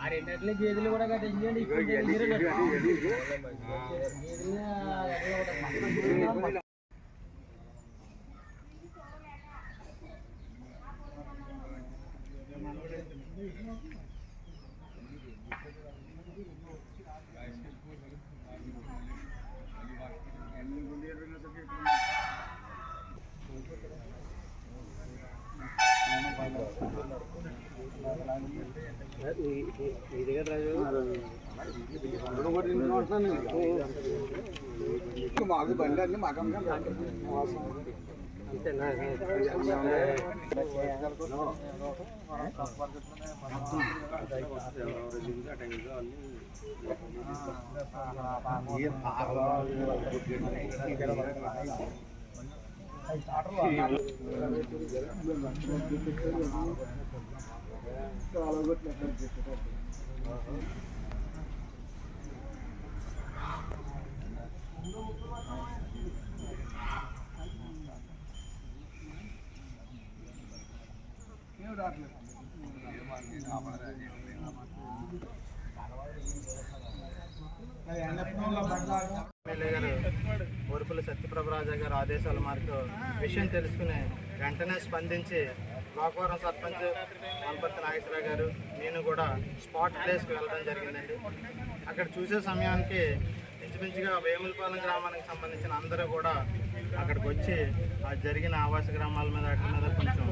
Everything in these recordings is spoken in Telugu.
ఆ రెండిట్లో గేదెలు కూడా కట్టించండి మాకు బండి అన్ని మాకు ఎమ్మెల్యే గారు సత్యప్రభ రాజా గారు ఆదేశాల మేరకు విషయం తెలుసుకుని వెంటనే స్పందించి గోకవరం సర్పంచ్ గణపతి నాగేశ్వరరావు గారు నేను కూడా స్పాట్ ప్లేస్కి వెళ్ళడం జరిగిందండి. అక్కడ చూసే సమయానికి ఇంచుమించుగా వేములపాలెం గ్రామానికి సంబంధించిన అందరూ కూడా అక్కడికి వచ్చి ఆ జరిగిన ఆవాస గ్రామాల మీద అక్కడ మీద కొంచెం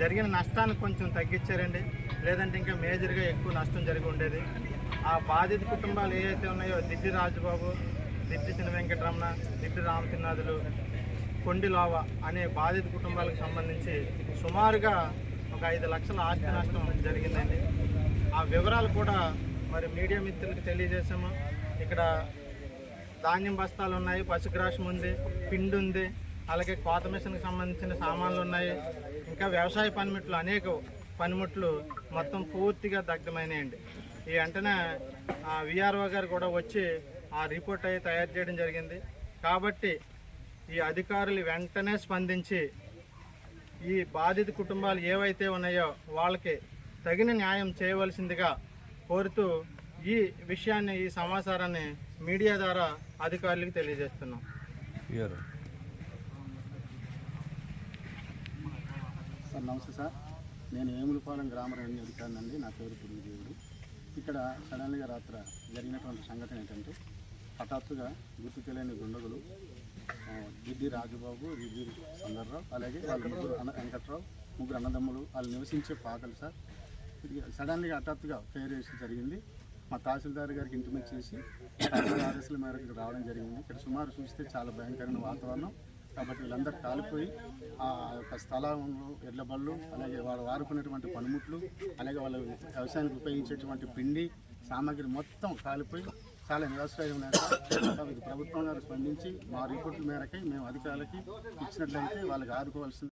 జరిగిన నష్టాన్ని కొంచెం తగ్గించారండి. లేదంటే ఇంకా మేజర్గా ఎక్కువ నష్టం జరిగి ఉండేది. ఆ బాధిత కుటుంబాలు ఏవైతే ఉన్నాయో దిడ్డి రాజుబాబు దిడ్డి చిన్న వెంకటరమణ దిడ్డి రామతిన్నాథులు కొండి లోవ అనే బాధిత కుటుంబాలకు సంబంధించి సుమారుగా ఒక ఐదు లక్షల ఆస్తి నష్టం జరిగిందండి. ఆ వివరాలు కూడా మరి మీడియా మిత్రులకు తెలియజేసాము ఇక్కడ ధాన్యం బస్తాలు ఉన్నాయి పశుగ్రాసం ఉంది పిండి ఉంది అలాగే కోత మిషన్కి సంబంధించిన సామాన్లు ఉన్నాయి. ఇంకా వ్యవసాయ పనిముట్లు అనేక పనిముట్లు మొత్తం పూర్తిగా దగ్ధమైనాయండి. ఈ వెంటనే విఆర్ఓ గారు కూడా వచ్చి ఆ రిపోర్ట్ అయి తయారు చేయడం జరిగింది. కాబట్టి ఈ అధికారులు వెంటనే స్పందించి ఈ బాధిత కుటుంబాలు ఏవైతే ఉన్నాయో వాళ్ళకి తగిన న్యాయం చేయవలసిందిగా కోరుతూ ఈ విషయాన్ని ఈ సమాచారాన్ని మీడియా ద్వారా అధికారులకు తెలియజేస్తున్నాం. సార్ నమస్తే సార్. నేను ఏములపాలెం గ్రామ రెవెన్యూ అధికారిని అండి. నా పేరు పురుగు ఇక్కడ సడన్గా రాత్ర జరిగినటువంటి సంఘటన ఏంటంటే హఠాత్తుగా గుర్తు తెలియని దుండగులు ఆ, గిడ్డి రాజుబాబు గిడ్డి సుందర్రావు అలాగే వాళ్ళ ముగ్గురు అన్న వెంకట్రావు ముగ్గురు అన్నదమ్ములు వాళ్ళు నివసించే పాకలు సార్. ఇది సడన్గా హఠాత్తుగా ఫెయిర్ వేసి జరిగింది. మా తహసీల్దార్ గారికి ఇంటిమేట్ చేసి తహసీల్దార్ ఆదేశాల మేరకు ఇక్కడ రావడం జరిగింది. ఇక్కడ సుమారు చూస్తే చాలా భయంకరమైన వాతావరణం. కాబట్టి వీళ్ళందరూ కాలిపోయి ఆ యొక్క స్థలంలో ఎడ్ల బళ్ళు అలాగే వాళ్ళు వాడుకునేటువంటి పనిముట్లు అలాగే వాళ్ళ వ్యవసాయానికి ఉపయోగించేటువంటి పిండి సామాగ్రి మొత్తం కాలిపోయి చాలా నిరాశ్రయం ఉన్నాయి ప్రభుత్వం గారు స్పందించి మా రిపోర్టుల మేరకై మేము అధికారులకి ఇచ్చినట్లయితే వాళ్ళకి ఆదుకోవాల్సింది